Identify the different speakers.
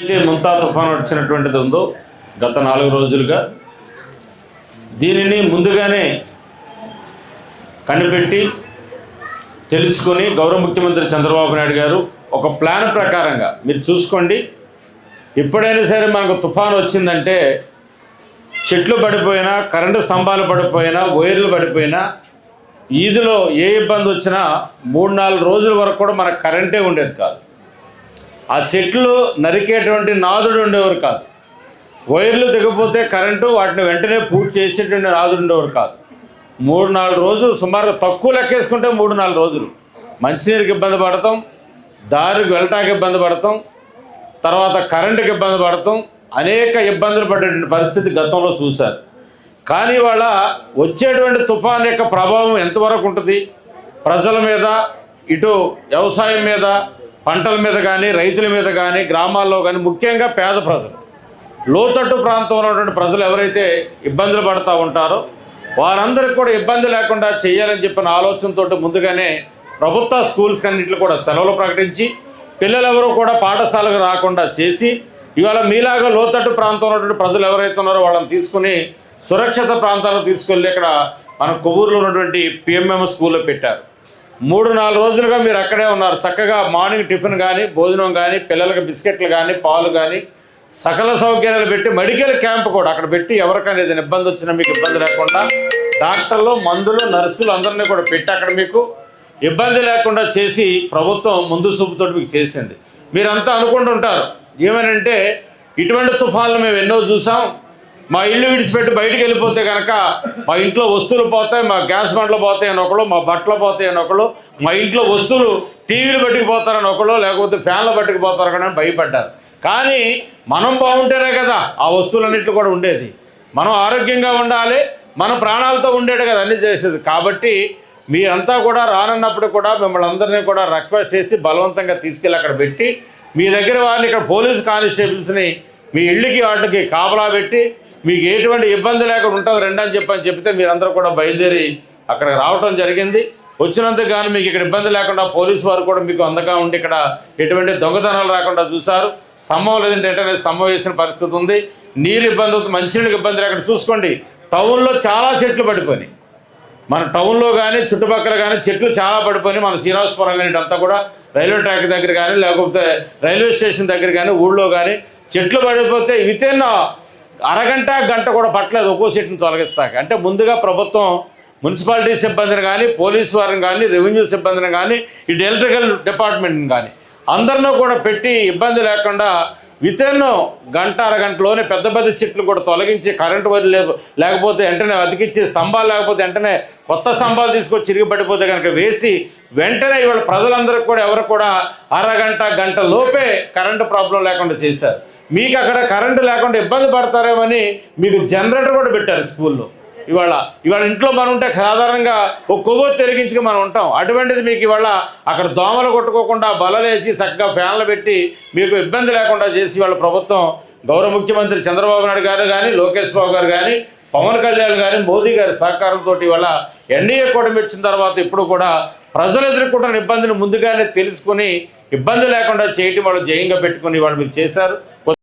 Speaker 1: అయితే ముంతా తుఫాను వచ్చినటువంటిది ఉందో గత నాలుగు రోజులుగా దీనిని ముందుగానే కనిపెట్టి తెలుసుకొని గౌరవ ముఖ్యమంత్రి చంద్రబాబు నాయుడు గారు ఒక ప్లాన్ ప్రకారంగా మీరు చూసుకోండి. ఎప్పుడైనా సరే మనకు తుఫాన్ వచ్చిందంటే చెట్లు పడిపోయినా కరెంటు స్తంభాలు పడిపోయినా వైర్లు పడిపోయినా ఈదిలో ఏ ఇబ్బంది వచ్చినా మూడు నాలుగు రోజుల వరకు కూడా మనకు కరెంటే ఉండేది కాదు. ఆ చెట్లు నరికేటువంటి నాదుడు ఉండేవారు కాదు. వైర్లు దిగపోతే కరెంటు వాటిని వెంటనే పూర్తి చేసేటువంటి నాదుడు ఉండేవారు కాదు. మూడు నాలుగు రోజులు సుమారు తక్కువ లెక్కేసుకుంటే మూడు నాలుగు రోజులు. మంచినీరుకి ఇబ్బంది పడతాం దారికి వెళ్ళటానికి ఇబ్బంది పడతాం తర్వాత కరెంటుకి ఇబ్బంది పడతాం. అనేక ఇబ్బందులు పడేటువంటి పరిస్థితి గతంలో చూశారు. కానీ వాళ్ళ వచ్చేటువంటి తుఫాన్ యొక్క ప్రభావం ఎంతవరకు ఉంటుంది? ప్రజల మీద ఇటు వ్యవసాయం మీద పంటల మీద కానీ రైతుల మీద కానీ గ్రామాల్లో కానీ ముఖ్యంగా పేద ప్రజలు. లోతట్టు ప్రాంతంలో ఉన్నటువంటి ప్రజలు ఎవరైతే ఇబ్బందులు పడుతూ ఉంటారో వారందరికి కూడా ఇబ్బంది లేకుండా చేయాలని చెప్పిన ఆలోచనతో ముందుగానే ప్రభుత్వ స్కూల్స్ అన్నింటిలో కూడా సెలవులు ప్రకటించి పిల్లలెవరూ కూడా పాఠశాలకు రాకుండా చేసి ఇవాళ మీలాగా లోతట్టు ప్రాంతంలో ఉన్నటువంటి ప్రజలు ఎవరైతే ఉన్నారో వాళ్ళని తీసుకుని సురక్షిత ప్రాంతాలకు తీసుకెళ్ళి ఇక్కడ మన కొవ్వూరులో ఉన్నటువంటి పిఎంఎం స్కూల్లో పెట్టారు. మూడు నాలుగు రోజులుగా మీరు అక్కడే ఉన్నారు. చక్కగా మార్నింగ్ టిఫిన్ కానీ భోజనం కానీ పిల్లలకి బిస్కెట్లు కానీ పాలు కానీ సకల సౌకర్యాలు పెట్టి మెడికల్ క్యాంప్ కూడా అక్కడ పెట్టి ఎవరికైనా ఏదైనా ఇబ్బంది వచ్చినా మీకు ఇబ్బంది లేకుండా డాక్టర్లు మందులు నర్సులు అందరినీ కూడా పెట్టి అక్కడ మీకు ఇబ్బంది లేకుండా చేసి ప్రభుత్వం ముందు చూపుతో మీకు చేసింది. మీరంతా అనుకుంటుంటారు. ఏమనంటే ఇటువంటి తుఫాన్లు మేము ఎన్నో చూసాం. మా ఇల్లు విడిచిపెట్టి బయటికి వెళ్ళిపోతే కనుక మా ఇంట్లో వస్తువులు పోతాయి మా గ్యాస్ బండ్లు పోతాయి అని ఒకళ్ళు మా బట్టలు పోతాయి అని ఒకళ్ళు మా ఇంట్లో వస్తువులు టీవీలు పట్టుకుపోతారని ఒకళ్ళు లేకపోతే ఫ్యాన్లు పట్టుకుపోతారు కానీ భయపడ్డారు. కానీ మనం బాగుంటేనే కదా ఆ వస్తువులన్నింటిలో కూడా ఉండేది. మనం ఆరోగ్యంగా ఉండాలి మన ప్రాణాలతో ఉండేది కదా అన్ని చేసేది. కాబట్టి మీరంతా కూడా రానున్నప్పుడు కూడా మిమ్మల్ని అందరినీ కూడా రిక్వెస్ట్ చేసి బలవంతంగా తీసుకెళ్ళి అక్కడ పెట్టి మీ దగ్గర వారిని ఇక్కడ పోలీస్ కానిస్టేబుల్స్ని మీ ఇళ్ళకి వాటికి కాపలా పెట్టి మీకు ఎటువంటి ఇబ్బంది లేకుండా ఉంటుంది రండి అని చెప్పని చెప్తే మీరందరూ కూడా బయలుదేరి అక్కడికి రావటం జరిగింది. వచ్చినందుకు కానీ మీకు ఇక్కడ ఇబ్బంది లేకుండా పోలీసు వారు కూడా మీకు అందగా ఉండి ఇక్కడ ఎటువంటి దొంగతనాలు రాకుండా చూశారు. స్తంభం లేదంటే వెంటనే స్తంభం వేసిన పరిస్థితి ఉంది. నీరు ఇబ్బంది అవుతుంది మంచినీళ్ళకి ఇబ్బంది లేకుండా చూసుకోండి. టౌన్లో చాలా చెట్లు పడిపోయినాయి. మన టౌన్లో కానీ చుట్టుపక్కల కానీ చెట్లు చాలా పడిపోయి మన శ్రీనివాసపురం కానీ అంతా కూడా రైల్వే ట్రాక్ దగ్గర కానీ లేకపోతే రైల్వే స్టేషన్ దగ్గర కానీ ఊళ్ళో కానీ చెట్లు పడిపోతే వితిన్ అరగంట గంట కూడా పట్టలేదు ఒక్కో చెట్టుని తొలగిస్తాక. అంటే ముందుగా ప్రభుత్వం మున్సిపాలిటీ సిబ్బందిని కానీ పోలీస్ వారిని కానీ రెవెన్యూ సిబ్బందిని కానీ ఇటు ఎలక్ట్రికల్ డిపార్ట్మెంట్ని కానీ అందరినూ కూడా పెట్టి ఇబ్బంది లేకుండా వితిన్ గంట అరగంటలోనే పెద్ద పెద్ద చెట్లు కూడా తొలగించి కరెంటు వైర్లు లేకపోతే వెంటనే అతికిచ్చి స్తంభాలు లేకపోతే వెంటనే కొత్త స్తంభాలు తీసుకొచ్చి చిరిగి పడిపోతే కనుక వేసి వెంటనే ఇవాళ ప్రజలందరికీ కూడా ఎవరు కూడా అరగంట గంట లోపే కరెంటు ప్రాబ్లం లేకుండా చేశారు. మీకు అక్కడ కరెంటు లేకుండా ఇబ్బంది పడతారేమని మీకు జనరేటర్ కూడా పెట్టారు స్కూల్లో. ఇవాళ ఇవాళ ఇంట్లో మనం ఉంటే సాధారణంగా ఒక కొవ్వొత్తి తెరిగించుకు మనం ఉంటాం. అటువంటిది మీకు ఇవాళ అక్కడ దోమలు కొట్టుకోకుండా బలలేసి చక్కగా ఫ్యాన్లు పెట్టి మీకు ఇబ్బంది లేకుండా చేసి వాళ్ళ ప్రభుత్వం గౌరవ ముఖ్యమంత్రి చంద్రబాబు నాయుడు గారు కానీ లోకేష్ బాబు గారు కానీ పవన్ కళ్యాణ్ గారి మోదీ గారి సహకారంతో ఇవాళ ఎన్డీఏ కూటమి వచ్చిన తర్వాత ఇప్పుడు కూడా ప్రజలు ఎదుర్కొంటున్న ఇబ్బందిని ముందుగానే తెలుసుకుని ఇబ్బంది లేకుండా చేయటం వాళ్ళు జయంగా పెట్టుకుని వాళ్ళు మీరు చేశారు.